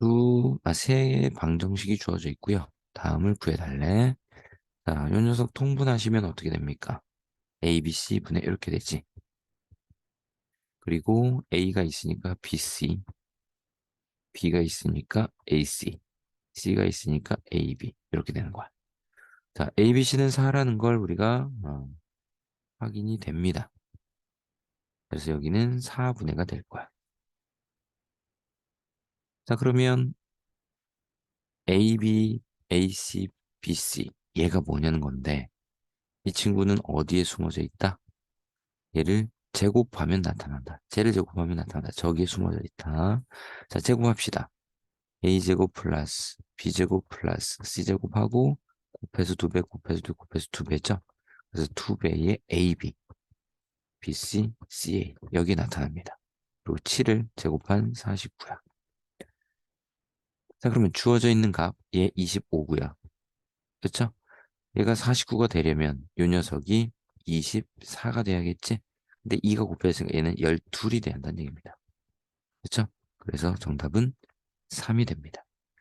두, 아, 세 방정식이 주어져 있고요. 다음을 구해달래. 자, 요 녀석 통분하시면 어떻게 됩니까? A, B, C 분의 이렇게 되지. 그리고 A가 있으니까 BC, B가 있으니까 AC, C가 있으니까 AB 이렇게 되는 거야. 자, A, B, C는 4라는 걸 우리가 어, 확인이 됩니다. 그래서 여기는 4분의가 될 거야. 자, 그러면 AB, AC, BC 얘가 뭐냐는 건데 이 친구는 어디에 숨어져 있다? 얘를 제곱하면 나타난다. 쟤를 제곱하면 나타난다. 저기에 숨어져 있다. 자, 제곱합시다. a제곱 플러스 b제곱 플러스 c제곱하고 곱해서 2배, 곱해서 2, 곱해서 2배죠. 그래서 2배의 ab, bc, ca 여기에 나타납니다. 그리고 7을 제곱한 49야. 자, 그러면 주어져 있는 값, 얘 25고요. 그렇죠? 얘가 49가 되려면 이 녀석이 24가 돼야겠지? 근데 2가 곱해지니까 얘는 12이 돼야 한다는 얘기입니다. 그렇죠? 그래서 정답은 3이 됩니다.